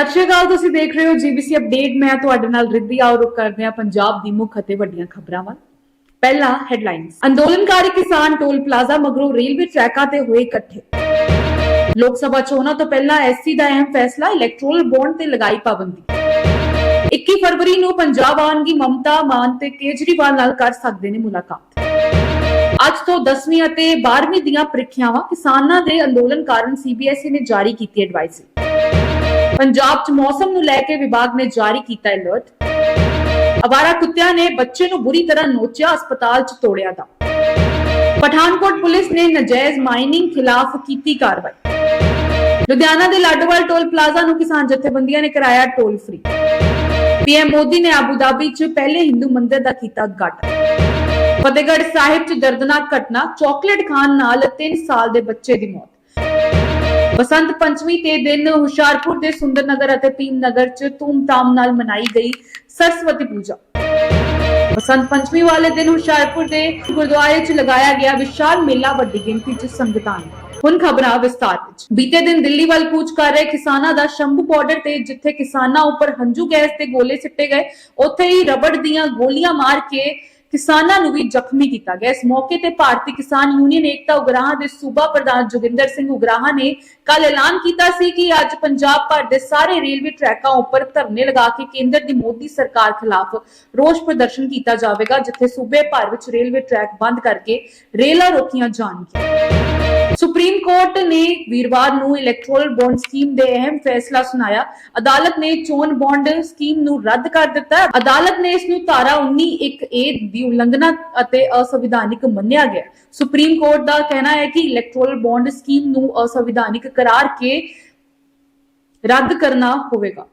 ਸਤਿ ਸ਼੍ਰੀ ਅਕਾਲ, ਤੁਸੀਂ ਦੇਖ ਰਹੇ ਹੋ ਜੀਬੀਸੀ ਅਪਡੇਟ। ਮੈਂ ਤੁਹਾਡੇ ਨਾਲ ਰਿੱਧੀ ਆਓ ਕਰਦੇ ਹਾਂ ਪੰਜਾਬ ਦੀ ਮੁੱਖ ਅਤੇ ਵੱਡੀਆਂ ਖਬਰਾਂ ਵੱਲ। ਪਹਿਲਾ ਹੈਡਲਾਈਨਸ ਅੰਦੋਲਨਕਾਰੀ ਕਿਸਾਨ ਟੋਲ ਪਲਾਜ਼ਾ ਮਗਰੋਂ ਰੇਲਵੇ ਟਰੈਕਾਂ ਤੇ ਹੋਏ ਇਕੱਠੇ। ਲੋਕ ਸਭਾ ਚੋਣਾਂ ਤੋਂ ਪਹਿਲਾਂ ਐਸਸੀ ਦਾ ਅਹਿਮ ਫੈਸਲਾ ਇਲੈਕਟ੍ਰੋਲ ਬੌਂਡ ਤੇ ਲਗਾਈ ਪਾਬੰਦੀ। 21 ਫਰਵਰੀ ਨੂੰ ਪੰਜਾਬ ਆਉਣਗੀ ਮਮਤਾ, ਮਾਨ ਤੇ ਕੇਜਰੀਵਾਲ ਨਾਲ ਕਰ ਸਕਦੇ ਨੇ ਮੁਲਾਕਾਤ। ਅੱਜ ਤੋਂ 10ਵੀਂ ਅਤੇ 12ਵੀਂ ਦੀਆਂ ਪ੍ਰੀਖਿਆਵਾਂ ਕਿਸਾਨਾਂ ਦੇ ਅੰਦੋਲਨ ਕਾਰਨ ਸੀਬੀਐਸਈ ਨੇ ਜਾਰੀ ਕੀਤੀ ਐਡਵਾਈਜ਼ਰੀ ਪੰਜਾਬ 'ਚ ਮੌਸਮ ਨੂੰ ਲੈ ਕੇ ਵਿਭਾਗ ਨੇ ਜਾਰੀ ਕੀਤਾ ਅਲਰਟ ਅਵਾਰਾ ਕੁੱਤਿਆਂ ਨੇ ਬੱਚੇ ਨੂੰ ਬੁਰੀ ਤਰ੍ਹਾਂ ਨੋਚਿਆ, ਹਸਪਤਾਲ 'ਚ ਤੋੜਿਆ ਦਾ ਪਠਾਨਕੋਟ ਪੁਲਿਸ ਨੇ ਨਜਾਇਜ਼ ਮਾਈਨਿੰਗ ਖਿਲਾਫ ਕੀਤੀ ਕਾਰਵਾਈ। ਲੁਧਿਆਣਾ ਦੇ ਲਾਡੋਵਾਲ ਟੋਲ ਪਲਾਜ਼ਾ ਨੂੰ ਕਿਸਾਨ ਜਥੇਬੰਦੀਆਂ ਨੇ ਕਰਾਇਆ ਟੋਲ ਫ੍ਰੀ। ਪੀਐਮ ਮੋਦੀ ਨੇ ਆਬੂ ਧਾਬੀ 'ਚ ਪਹਿਲੇ ਹਿੰਦੂ ਮੰਦਿਰ ਦਾ ਕੀਤਾ ਉਦਘਾਟਨ। ਫਤਿਹਗੜ੍ਹ ਸਾਹਿਬ 'ਚ ਦਰਦਨਾਕ ਘਟਨਾ ਚਾਕਲੇਟ ਖਾਣ ਨਾਲ 3 ਸਾਲ ਦੇ ਬੱਚੇ ਦੀ ਮੌਤ। ਬਸੰਤ ਪੰਚਮੀ ਤੇ ਦਿਨ ਹੁਸ਼ਿਆਰਪੁਰ ਦੇ ਸੁੰਦਰਨਗਰ ਅਤੇ ਭੀਮਨਗਰ 'ਚ ਧੂਮਧਾਮ ਨਾਲ ਮਨਾਈ ਗਈ ਸਰਸਵਤੀ ਪੂਜਾ। ਬਸੰਤ ਪੰਚਮੀ ਵਾਲੇ ਦਿਨ ਹੁਸ਼ਿਆਰਪੁਰ ਦੇ ਗੁਰਦੁਆਰੇ 'ਚ ਲਗਾਇਆ ਗਿਆ ਵਿਸ਼ਾਲ ਮੇਲਾ ਵੱਡੀ ਗਿਣਤੀ 'ਚ ਸੰਗਤਾਂ ਨੇ। ਹੁਣ ਖਬਰਾਂ ਵਿਸਤਾਰ ਵਿੱਚ। ਬੀਤੇ ਦਿਨ ਦਿੱਲੀ ਵੱਲ ਕੂਚ ਕਰ ਰਹੇ ਕਿਸਾਨਾਂ ਦਾ ਸ਼ੰਭੂ ਬਾਰਡਰ ਤੇ ਜਿੱਥੇ ਕਿਸਾਨਾਂ ਉੱਪਰ ਹੰਝੂ ਗੈਸ ਦੇ ਗੋਲੇ ਸਿੱਟੇ ਗਏ, ਉੱਥੇ ਹੀ ਰਬੜ ਦੀਆਂ ਗੋਲੀਆਂ ਮਾਰ ਕੇ ਕਿਸਾਨਾਂ ਨੂੰ ਵੀ ਜ਼ਖਮੀ ਕੀਤਾ ਗਿਆ। ਇਸ ਮੌਕੇ ਤੇ ਭਾਰਤੀ ਕਿਸਾਨ ਯੂਨੀਅਨ ਏਕਤਾ ਉਗਰਾਹਾਂ ਦੇ ਸੂਬਾ ਪ੍ਰਧਾਨ ਜੋਗਿੰਦਰ ਸਿੰਘ ਉਗਰਾਹਾਂ ਨੇ ਕੱਲ ਐਲਾਨ ਕੀਤਾ ਸੀ ਕਿ ਅੱਜ ਪੰਜਾਬ ਭਰ ਦੇ ਸਾਰੇ ਰੇਲਵੇ ਟਰੈਕਾਂ ਉੱਪਰ ਧਰਨੇ ਲਗਾ ਕੇ ਕੇਂਦਰ ਦੀ ਮੋਦੀ ਸਰਕਾਰ ਖਿਲਾਫ ਰੋਸ ਪ੍ਰਦਰਸ਼ਨ ਕੀਤਾ ਜਾਵੇਗਾ, ਜਿੱਥੇ ਸੂਬੇ ਭਰ ਵਿੱਚ ਰੇਲਵੇ ਟਰੈਕ ਬੰਦ ਕਰਕੇ ਰੇਲਾਂ ਰੋਕੀਆਂ ਜਾਣਗੀਆਂ। ਸੁਪਰੀਮ ਕੋਰਟ ਨੇ ਵੀਰਵਾਰ ਨੂੰ ਇਲੈਕਟ੍ਰੋਲ ਬੌਂਡ ਸਕੀਮ ਦੇ ਅਹਿਮ ਫੈਸਲਾ ਸੁਣਾਇਆ। ਅਦਾਲਤ ਨੇ ਚੋਣ ਬੌਂਡ ਸਕੀਮ ਨੂੰ ਰੱਦ ਕਰ ਦਿੱਤਾ। ਅਦਾਲਤ ਨੇ ਇਸ ਨੂੰ ਧਾਰਾ 19(1)A ਦੀ ਉਲੰਘਣਾ ਅਤੇ ਅਸੰਵਿਧਾਨਿਕ ਮੰਨਿਆ ਗਿਆ। ਸੁਪਰੀਮ ਕੋਰਟ ਦਾ ਕਹਿਣਾ ਹੈ ਕਿ ਇਲੈਕਟ੍ਰੋਲ ਬੌਂਡ ਸਕੀਮ ਨੂੰ ਅਸੰਵਿਧਾਨਿਕ ਕਰਾਰ ਕੇ ਰੱਦ ਕਰਨਾ ਹੋਵੇਗਾ।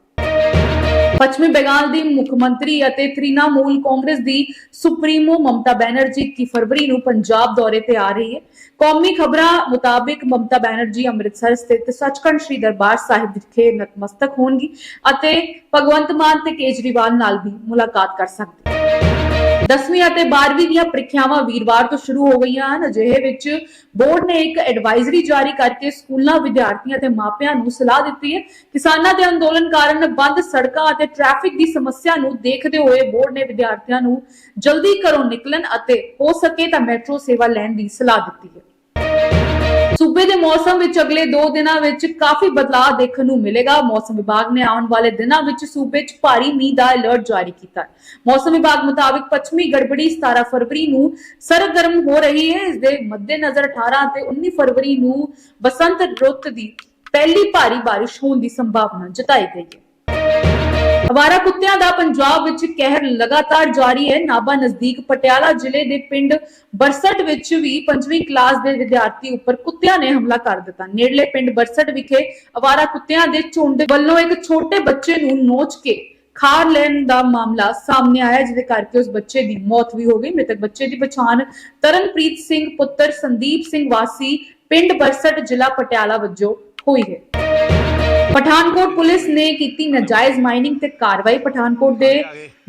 ਪੱਛਮੀ ਬੰਗਾਲ ਦੀ ਮੁੱਖ ਮੰਤਰੀ ਅਤੇ ਤ੍ਰਿਣਮੂਲ ਕਾਂਗਰਸ ਦੀ ਸੁਪਰੀਮੋ ਮਮਤਾ ਬੈਨਰਜੀ 21 ਫਰਵਰੀ ਨੂੰ ਪੰਜਾਬ ਦੌਰੇ ਤੇ ਆ ਰਹੀ ਹੈ। ਕੌਮੀ ਖਬਰਾਂ ਮੁਤਾਬਿਕ ਮਮਤਾ ਬੈਨਰਜੀ ਅੰਮ੍ਰਿਤਸਰ ਸਥਿਤ ਸੱਚਖੰਡ ਸ੍ਰੀ ਦਰਬਾਰ ਸਾਹਿਬ ਵਿਖੇ ਨਤਮਸਤਕ ਹੋਣਗੀ ਅਤੇ ਭਗਵੰਤ ਮਾਨ ਤੇ ਕੇਜਰੀਵਾਲ ਨਾਲ ਵੀ ਮੁਲਾਕਾਤ ਕਰ ਸਕਦੇ 10ਵੀਂ ਅਤੇ 12ਵੀਂ ਦੀਆਂ ਪ੍ਰੀਖਿਆਵਾਂ ਵੀਰਵਾਰ ਤੋਂ ਸ਼ੁਰੂ ਹੋ ਗਈਆਂ ਹਨ। ਅਜਿਹੇ ਵਿੱਚ ਬੋਰਡ ਨੇ ਇੱਕ ਐਡਵਾਈਜ਼ਰੀ ਜਾਰੀ ਕਰਕੇ ਸਕੂਲਾਂ ਵਿਦਿਆਰਥੀਆਂ ਅਤੇ ਮਾਪਿਆਂ ਨੂੰ ਸਲਾਹ ਦਿੱਤੀ ਹੈ। ਕਿਸਾਨਾਂ ਦੇ ਅੰਦੋਲਨ ਕਾਰਨ ਬੰਦ ਸੜਕਾਂ ਅਤੇ ਟ੍ਰੈਫਿਕ ਦੀ ਸਮੱਸਿਆ ਨੂੰ ਦੇਖਦੇ ਹੋਏ ਬੋਰਡ ਨੇ ਵਿਦਿਆਰਥੀਆਂ ਨੂੰ ਜਲਦੀ ਘਰੋਂ ਨਿਕਲਣ ਅਤੇ ਹੋ ਸਕੇ ਤਾਂ ਮੈਟਰੋ ਸੇਵਾ ਲੈਣ ਦੀ ਸਲਾਹ ਦਿੱਤੀ ਹੈ। ਸੂਬੇ ਦੇ ਮੌਸਮ ਵਿੱਚ ਅਗਲੇ 2 ਦਿਨਾਂ ਵਿੱਚ ਕਾਫੀ ਬਦਲਾਅ ਦੇਖਣ ਨੂੰ ਮਿਲੇਗਾ। ਮੌਸਮ ਵਿਭਾਗ ਨੇ ਆਉਣ ਵਾਲੇ ਦਿਨਾਂ ਵਿੱਚ ਸੂਬੇ 'ਚ ਭਾਰੀ ਮੀਂਹ ਦਾ ਅਲਰਟ ਜਾਰੀ ਕੀਤਾ। ਹੈ ਮੌਸਮ ਵਿਭਾਗ ਮੁਤਾਬਿਕ ਪੱਛਮੀ ਗੜਬੜੀ 17 ਫਰਵਰੀ ਨੂੰ ਸਰਗਰਮ ਹੋ ਰਹੀ ਹੈ। ਇਸ ਦੇ ਮੱਦੇਨਜ਼ਰ 18 ਅਤੇ 19 ਫਰਵਰੀ ਨੂੰ ਬਸੰਤ ਰੁੱਤ ਦੀ ਪਹਿਲੀ ਭਾਰੀ ਬਾਰਿਸ਼ ਹੋਣ ਦੀ ਸੰਭਾਵਨਾ ਜਤਾਈ ਗਈ ਹੈ। ਅਵਾਰਾ ਕੁੱਤਿਆਂ ਦਾ ਪੰਜਾਬ ਵਿੱਚ ਕਹਿਰ ਲਗਾਤਾਰ ਜਾਰੀ ਹੈ। ਨਾਭਾ ਨਜ਼ਦੀਕ ਪਟਿਆਲਾ ਜ਼ਿਲ੍ਹੇ ਦੇ ਪਿੰਡ ਬਰਸਟ ਵਿੱਚ ਵੀ ਪੰਜਵੀਂ ਕਲਾਸ ਦੇ ਵਿਦਿਆਰਥੀ ਉੱਪਰ ਕੁੱਤਿਆਂ ਨੇ ਹਮਲਾ ਕਰ ਦਿੱਤਾ। ਨੇੜਲੇ ਪਿੰਡ ਬਰਸਟ ਵਿਖੇ ਅਵਾਰਾ ਕੁੱਤਿਆਂ ਦੇ ਝੁੰਡ ਵੱਲੋਂ ਇੱਕ ਛੋਟੇ ਬੱਚੇ ਨੂੰ ਨੋਚ ਕੇ ਖਾਰ ਲੈਣ ਦਾ ਮਾਮਲਾ ਸਾਹਮਣੇ ਆਇਆ, ਜਿਹਦੇ ਕਰਕੇ ਉਸ ਬੱਚੇ ਦੀ ਮੌਤ ਵੀ ਹੋ ਗਈ। ਮ੍ਰਿਤਕ ਬੱਚੇ ਦੀ ਪਛਾਣ ਤਰਨਪ੍ਰੀਤ ਸਿੰਘ ਪੁੱਤਰ ਸੰਦੀਪ ਸਿੰਘ ਵਾਸੀ ਪਿੰਡ ਬਰਸਟ ਜ਼ਿਲ੍ਹਾ ਪਟਿਆਲਾ ਵਜੋਂ ਹੋਈ ਹੈ। ਪਠਾਨਕੋਟ ਪੁਲਿਸ ਨੇ ਕੀਤੀ ਨਜਾਇਜ਼ ਮਾਈਨਿੰਗ ਤੇ ਕਾਰਵਾਈ ਪਠਾਨਕੋਟ ਦੇ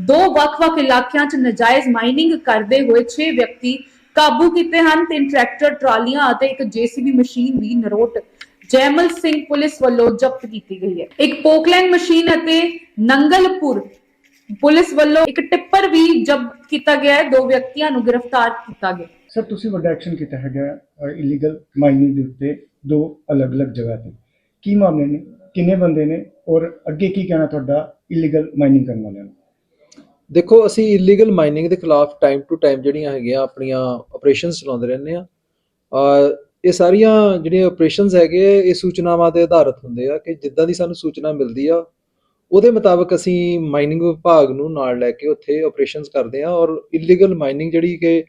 ਦੋ ਵੱਖ-ਵੱਖ ਇਲਾਕਿਆਂ 'ਚ ਨਜਾਇਜ਼ ਮਾਈਨਿੰਗ ਕਰਦੇ ਹੋਏ 6 ਵਿਅਕਤੀ ਕਾਬੂ ਕੀਤੇ ਹਨ, ਤਿੰਨ ਟਰੈਕਟਰ, ਟਰਾਲੀਆਂ ਅਤੇ ਇੱਕ ਜੀਸੀਬੀ ਮਸ਼ੀਨ ਵੀ ਨਰੋਟ ਜੈਮਲ ਸਿੰਘ ਪੁਲਿਸ ਵੱਲੋਂ ਜ਼ਬਤ ਕੀਤੀ ਗਈ ਹੈ। ਇੱਕ ਪੋਕਲੈਂਡ ਮਸ਼ੀਨ ਅਤੇ ਨੰਗਲਪੁਰ ਪੁਲਿਸ ਵੱਲੋਂ ਇੱਕ ਟਿੱਪਰ ਵੀ ਜ਼ਬਤ ਕੀਤਾ ਗਿਆ ਹੈ। ਦੋ ਵਿਅਕਤੀਆਂ ਨੂੰ ਗ੍ਰਿਫਤਾਰ ਕੀਤਾ ਗਿਆ। ਸਰ, ਤੁਸੀਂ ਵੱਡਾ ਐਕਸ਼ਨ ਕੀਤਾ ਹੈਗਾ ਇਲੀਗਲ ਮਾਈਨਿੰਗ ਦੇ ਉੱਤੇ ਦੋ ਅਲੱਗ-ਅਲੱਗ ਜਗ੍ਹਾ ਤੇ। ਕੀ ਮਾਮਲੇ ਨੇ? ਕਿੰਨੇ ਬੰਦੇ ਨੇ ਔਰ ਅੱਗੇ ਕੀ ਕਹਿਣਾ ਤੁਹਾਡਾ ਇਲੀਗਲ ਮਾਈਨਿੰਗ ਕਰਨ ਵਾਲਿਆਂ ਨੂੰ ਦੇਖੋ ਅਸੀਂ ਇਲੀਗਲ ਮਾਈਨਿੰਗ ਦੇ ਖਿਲਾਫ ਟਾਈਮ ਟੂ ਟਾਈਮ ਜਿਹੜੀਆਂ ਹੈਗੀਆਂ ਆਪਣੀਆਂ ਆਪਰੇਸ਼ਨਸ ਚਲਾਉਂਦੇ ਰਹਿੰਦੇ ਆ ਅ ਇਹ ਸਾਰੀਆਂ ਜਿਹੜੀਆਂ ਆਪਰੇਸ਼ਨਸ ਹੈਗੇ ਇਹ ਸੂਚਨਾਵਾਂ ਤੇ ਆਧਾਰਿਤ ਹੁੰਦੇ ਆ ਕਿ ਜਿੱਦਾਂ ਦੀ ਸਾਨੂੰ ਸੂਚਨਾ ਮਿਲਦੀ ਆ ਉਹਦੇ ਮੁਤਾਬਕ ਅਸੀਂ ਮਾਈਨਿੰਗ ਵਿਭਾਗ ਨੂੰ ਨਾਲ ਲੈ ਕੇ ਉੱਥੇ ਆਪਰੇਸ਼ਨਸ ਕਰਦੇ ਆ ਔਰ ਇਲੀਗਲ ਮਾਈਨਿੰਗ ਜਿਹੜੀ ਕਿ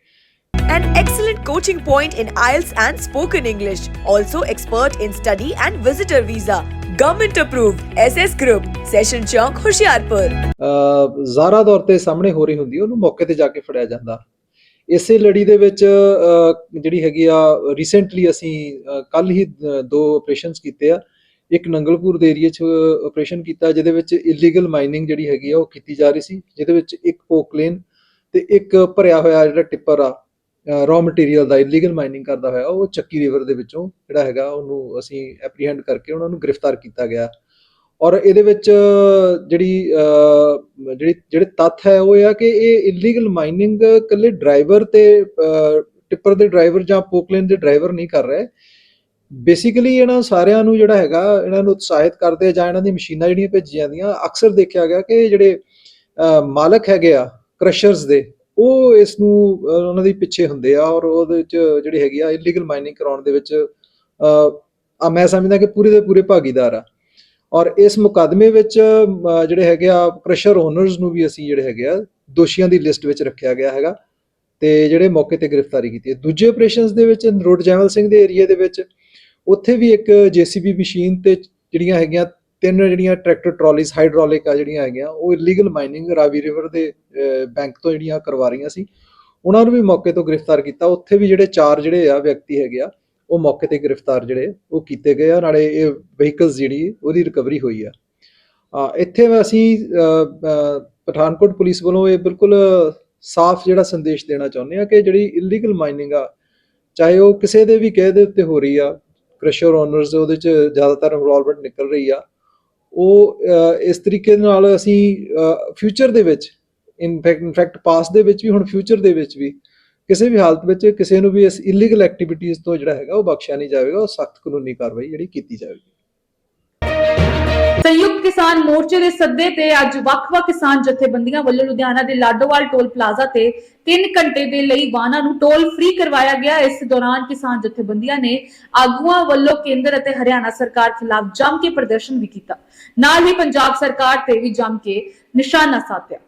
An excellent coaching point in IELTS and spoken English. Also expert in study and visitor visa. Government approved. SS Group. Session Chowk, Hoshiarpur. ਜ਼ਾਰਾ ਦੌਰ ਤੇ ਸਾਹਮਣੇ ਹੋ ਰਹੀ ਹੁੰਦੀ ਉਹਨੂੰ ਮੌਕੇ ਤੇ ਜਾ ਕੇ ਫੜਿਆ ਜਾਂਦਾ ਇਸੇ ਲੜੀ ਦੇ ਵਿੱਚ ਜਿਹੜੀ ਹੈਗੀ ਆ ਰੀਸੈਂਟਲੀ ਅਸੀਂ ਕੱਲ ਹੀ ਦੋ ਆਪਰੇਸ਼ਨਸ ਕੀਤੇ ਆ ਇੱਕ ਨੰਗਲਪੁਰ ਦੇ ਏਰੀਆ 'ਚ ਆਪਰੇਸ਼ਨ ਕੀਤਾ ਜਿਹਦੇ ਵਿੱਚ ਇਲੀਗਲ ਮਾਈਨਿੰਗ ਜਿਹੜੀ ਹੈਗੀ ਆ ਉਹ ਕੀਤੀ ਜਾ ਰਹੀ ਸੀ ਜਿਹਦੇ ਵਿੱਚ ਇੱਕ ਪੋਕਲੇਨ ਤੇ ਇੱਕ ਭਰਿਆ ਹੋਇਆ ਜਿਹੜਾ ਟਿੱਪਰ ਆ ਰॉ ਮਟੀਰੀਅਲ ਦਾ ਇਲੀਗਲ ਮਾਈਨਿੰਗ ਕਰਦਾ ਹੋਇਆ, ਉਹ ਚੱਕੀ ਰਿਵਰ ਦੇ ਵਿੱਚੋਂ ਜਿਹੜਾ ਹੈਗਾ, ਉਹਨੂੰ ਅਸੀਂ ਐਪਰੀਹੈਂਡ ਕਰਕੇ ਉਹਨਾਂ ਨੂੰ ਗ੍ਰਿਫਤਾਰ ਕੀਤਾ ਗਿਆ। ਔਰ ਇਹਦੇ ਵਿੱਚ ਜਿਹੜੀ ਜਿਹੜੀ, ਜਿਹੜੇ ਤੱਥ ਹੈ, ਉਹ ਇਹ ਆ ਕਿ ਇਹ ਇਲੀਗਲ ਮਾਈਨਿੰਗ ਇਕੱਲੇ ਡਰਾਈਵਰ ਤੇ ਟਿੱਪਰ ਦੇ ਡਰਾਈਵਰ ਜਾਂ ਪੋਕਲੇਨ ਦੇ ਡਰਾਈਵਰ ਨਹੀਂ ਕਰ ਰਹੇ। ਬੇਸਿਕਲੀ ਇਹਨਾਂ ਸਾਰਿਆਂ ਨੂੰ ਜਿਹੜਾ ਹੈਗਾ, ਇਹਨਾਂ ਨੂੰ ਉਤਸ਼ਾਹਿਤ ਕਰਦੇ ਜਾਂ ਇਹਨਾਂ ਦੀ ਮਸ਼ੀਨਾਂ ਜਿਹੜੀਆਂ ਭੇਜੀਆਂ ਜਾਂਦੀਆਂ, ਅਕਸਰ ਦੇਖਿਆ ਗਿਆ ਕਿ ਜਿਹੜੇ ਮਾਲਕ ਹੈਗੇ ਆ ਕ੍ਰਸ਼ਰਸ ਦੇ ਉਹ ਇਸ ਨੂੰ ਉਹਨਾਂ ਦੀ ਪਿੱਛੇ ਹੁੰਦੇ ਆ ਔਰ ਉਹਦੇ ਵਿੱਚ ਜਿਹੜੀ ਹੈਗੀ ਆ ਇਲੀਗਲ ਮਾਈਨਿੰਗ ਕਰਾਉਣ ਦੇ ਵਿੱਚ ਆ ਮੈਂ ਸਮਝਦਾ ਕਿ ਪੂਰੇ ਦੇ ਪੂਰੇ ਭਾਗੀਦਾਰ ਆ। ਔਰ ਇਸ ਮੁਕੱਦਮੇ ਵਿੱਚ ਜਿਹੜੇ ਹੈਗੇ ਆ ਕ੍ਰਸ਼ਰ ਓਨਰਸ ਨੂੰ ਵੀ ਅਸੀਂ ਜਿਹੜੇ ਹੈਗੇ ਆ ਦੋਸ਼ੀਆਂ ਦੀ ਲਿਸਟ ਵਿੱਚ ਰੱਖਿਆ ਗਿਆ ਹੈਗਾ ਤੇ ਜਿਹੜੇ ਮੌਕੇ ਤੇ ਗ੍ਰਿਫਤਾਰੀ ਕੀਤੀ ਹੈ। ਦੂਜੇ ਆਪਰੇਸ਼ਨਸ ਦੇ ਵਿੱਚ ਨਰੋਟ ਜੈਮਲ ਸਿੰਘ ਦੇ ਏਰੀਆ ਦੇ ਵਿੱਚ, ਉੱਥੇ ਵੀ ਇੱਕ ਜੀਸੀਬੀ ਮਸ਼ੀਨ ਤੇ ਜਿਹੜੀਆਂ ਹੈਗੀਆਂ ਤਿੰਨ ਜਿਹੜੀਆਂ ਟਰੈਕਟਰ ਟਰਾਲੀਜ਼ ਹਾਈਡ੍ਰੋਲਿਕ ਆ ਜਿਹੜੀਆਂ ਹੈਗੀਆਂ, ਉਹ ਇਲੀਗਲ ਮਾਈਨਿੰਗ ਰਾਵੀ ਰਿਵਰ ਦੇ ਬੈਂਕ ਤੋਂ ਜਿਹੜੀਆਂ ਕਰਵਾ ਰਹੀਆਂ ਸੀ। ਉਹਨਾਂ ਨੂੰ ਵੀ ਮੌਕੇ ਤੋਂ ਗ੍ਰਿਫਤਾਰ ਕੀਤਾ। ਉੱਥੇ ਵੀ ਜਿਹੜੇ ਚਾਰ ਜਿਹੜੇ ਆ ਵਿਅਕਤੀ ਹੈਗੇ ਆ, ਉਹ ਮੌਕੇ ਤੇ ਗ੍ਰਿਫਤਾਰ ਜਿਹੜੇ, ਉਹ ਕੀਤੇ ਗਏ ਆ। ਨਾਲੇ ਇਹ ਵਹੀਕਲਸ ਜਿਹੜੀ, ਉਹਦੀ ਰਿਕਵਰੀ ਹੋਈ ਆ। ਇੱਥੇ ਅਸੀਂ ਪਠਾਨਕੋਟ ਪੁਲਿਸ ਵੱਲੋਂ ਇਹ ਬਿਲਕੁਲ ਸਾਫ਼ ਜਿਹੜਾ ਸੰਦੇਸ਼ ਦੇਣਾ ਚਾਹੁੰਦੇ ਆ ਕਿ ਜਿਹੜੀ ਇਲੀਗਲ ਮਾਈਨਿੰਗ ਆ, ਚਾਹੇ ਉਹ ਕਿਸੇ ਦੇ ਵੀ ਕਹਿ ਦੇ ਉੱਤੇ ਹੋ ਰਹੀ ਆ ਕ੍ਰਸ਼ਰ ਓਨਰਸ ਉਹਦੇ ਚ ਜ਼ਿਆਦਾਤਰ ਇਨਵੋਲਵਮੈਂਟ ਨਿਕਲ ਰਹੀ ਆ। ਉਹ ਇਸ ਤਰੀਕੇ ਦੇ ਨਾਲ ਅਸੀਂ ਫਿਊਚਰ ਦੇ ਵਿੱਚ ਇਨਫੈਕਟ ਇਨਫੈਕਟ ਪਾਸ ਦੇ ਵਿੱਚ ਵੀ, ਹੁਣ ਫਿਊਚਰ ਦੇ ਵਿੱਚ ਵੀ, ਕਿਸੇ ਵੀ ਹਾਲਤ ਵਿੱਚ ਕਿਸੇ ਨੂੰ ਵੀ ਇਸ ਇਲੀਗਲ ਐਕਟੀਵਿਟੀਜ਼ ਤੋਂ ਜਿਹੜਾ ਹੈਗਾ ਉਹ ਬਖਸ਼ਿਆ ਨਹੀਂ ਜਾਵੇਗਾ, ਉਹ ਸਖਤ ਕਾਨੂੰਨੀ ਕਾਰਵਾਈ ਜਿਹੜੀ ਕੀਤੀ ਜਾਵੇਗੀ। ਕਿਸਾਨ ਮੋਰਚੇ ਦੇ ਸੱਦੇ ਤੇ ਅੱਜ ਵੱਖ-ਵੱਖ ਕਿਸਾਨ ਜਥੇਬੰਦੀਆਂ ਵੱਲੋਂ ਲੁਧਿਆਣਾ ਦੇ ਲਾਡੋਵਾਲ ਟੋਲ ਪਲਾਜ਼ਾ ਤੇ 3 ਘੰਟੇ ਦੇ ਲਈ ਵਾਹਨਾਂ ਨੂੰ ਟੋਲ ਫ੍ਰੀ ਕਰਵਾਇਆ ਗਿਆ। ਇਸ ਦੌਰਾਨ ਕਿਸਾਨ ਜਥੇਬੰਦੀਆਂ ਨੇ ਆਗੂਆਂ ਵੱਲੋਂ ਕੇਂਦਰ ਅਤੇ ਹਰਿਆਣਾ ਸਰਕਾਰ ਖਿਲਾਫ ਜੰਮ ਕੇ ਪ੍ਰਦਰਸ਼ਨ ਵੀ ਕੀਤਾ। ਨਾਲ ਹੀ ਪੰਜਾਬ ਸਰਕਾਰ ਤੇ ਵੀ ਜੰਮ ਕੇ ਨਿਸ਼ਾਨਾ ਸਾਧਿਆ।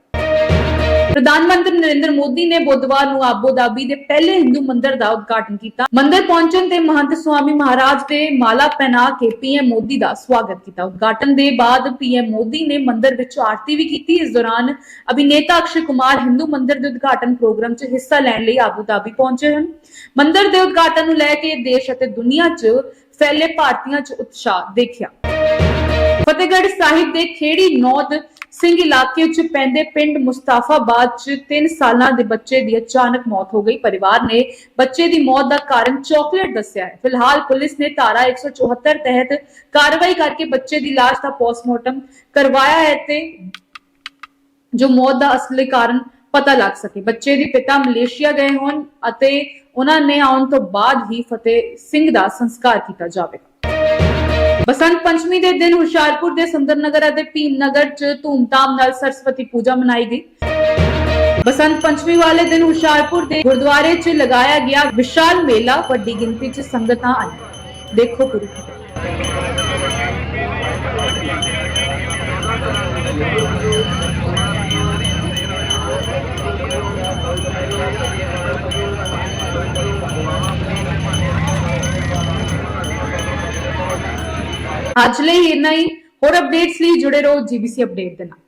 ਪ੍ਰਧਾਨ ਮੰਤਰੀ ਨਰਿੰਦਰ ਮੋਦੀ ਨੇ ਬੁੱਧਵਾਰ ਨੂੰ ਆਬੂ ਧਾਬੀ ਦੇ ਪਹਿਲੇ ਹਿੰਦੂ ਮੰਦਿਰ ਦਾ ਉਦਘਾਟਨ ਕੀਤਾ। ਮੰਦਿਰ ਪਹੁੰਚਣ ਤੇ ਮਹੰਤ ਸਵਾਮੀ ਮਹਾਰਾਜ ਦੇ ਮਾਲਾ ਪਹਿਨਾ ਕੇ ਪੀਐਮ ਮੋਦੀ ਦਾ ਸਵਾਗਤ ਕੀਤਾ। ਉਦਘਾਟਨ ਦੇ ਬਾਅਦ ਪੀਐਮ ਮੋਦੀ ਨੇ ਮੰਦਿਰ ਵਿੱਚ ਆਰਤੀ ਵੀ ਕੀਤੀ। ਇਸ ਦੌਰਾਨ ਅਭਿਨੇਤਾ ਅਕਸ਼ੇ ਕੁਮਾਰ ਹਿੰਦੂ ਮੰਦਿਰ ਦੇ ਉਦਘਾਟਨ ਪ੍ਰੋਗਰਾਮ 'ਚ ਹਿੱਸਾ ਲੈਣ ਲਈ ਆਬੂ ਧਾਬੀ ਪਹੁੰਚੇ ਹਨ। ਮੰਦਿਰ ਦੇ ਉਦਘਾਟਨ ਨੂੰ ਲੈ ਕੇ ਦੇਸ਼ ਅਤੇ ਦੁਨੀਆ 'ਚ ਫੈਲੇ ਭਾਰਤੀਆਂ 'ਚ ਉਤਸ਼ਾਹ ਦੇਖਿਆ। ਫਤਿਹਗੜ੍ਹ ਸਾਹਿਬ ਦੇ ਖੇੜੀ ਨੌਦ ਸਿੰਘ ਇਲਾਕੇ 'ਚ ਪੈਂਦੇ ਪਿੰਡ ਮੁਸਤਾਫਾਬਾਦ 'ਚ 3 ਸਾਲਾਂ ਦੇ ਬੱਚੇ ਦੀ ਅਚਾਨਕ ਮੌਤ ਹੋ ਗਈ। ਪਰਿਵਾਰ ਨੇ ਬੱਚੇ ਦੀ ਮੌਤ ਦਾ ਕਾਰਨ ਚਾਕਲੇਟ ਦੱਸਿਆ ਹੈ। ਫਿਲਹਾਲ ਪੁਲਿਸ ਨੇ ਧਾਰਾ 174 ਤਹਿਤ ਕਾਰਵਾਈ ਕਰਕੇ ਬੱਚੇ ਦੀ ਲਾਸ਼ ਦਾ ਪੋਸਟਮਾਰਟਮ ਕਰਵਾਇਆ ਹੈ ਤੇ ਜੋ ਮੌਤ ਦਾ ਅਸਲੀ ਕਾਰਨ ਪਤਾ ਲੱਗ ਸਕੇ। ਬੱਚੇ ਦੇ ਪਿਤਾ ਮਲੇਸ਼ੀਆ ਗਏ ਹੋਣ ਅਤੇ ਉਹਨਾਂ ਨੇ ਆਉਣ ਤੋਂ ਬਾਅਦ ਹੀ ਫਤਿਹ ਸਿੰਘ ਦਾ ਸੰਸਕਾਰ ਕੀਤਾ ਜਾਵੇਗਾ ਬਸੰਤ ਪੰਚਮੀ ਦੇ ਦਿਨ ਹੁਸ਼ਿਆਰਪੁਰ ਦੇ ਸੁੰਦਰਨਗਰ ਅਤੇ ਭੀਮਨਗਰ 'ਚ ਧੂਮਧਾਮ ਨਾਲ ਸਰਸਵਤੀ ਪੂਜਾ ਮਨਾਈ ਗਈ। ਬਸੰਤ ਪੰਚਮੀ ਵਾਲੇ ਦਿਨ ਹੁਸ਼ਿਆਰਪੁਰ ਦੇ ਗੁਰਦੁਆਰੇ 'ਚ ਲਗਾਇਆ ਗਿਆ ਵਿਸ਼ਾਲ ਮੇਲਾ ਵੱਡੀ ਗਿਣਤੀ 'ਚ ਸੰਗਤਾਂ ਆਈਆਂ। ਦੇਖੋ ਪੂਰੀ ਖਬਰ। ਅੱਜ ਲਈ ਇੰਨਾ ਹੀ। ਹੋਰ ਅਪਡੇਟਸ ਲਈ ਜੁੜੇ ਰਹੋ ਜੀਬੀਸੀ ਅਪਡੇਟ ਦੇ ਨਾਲ।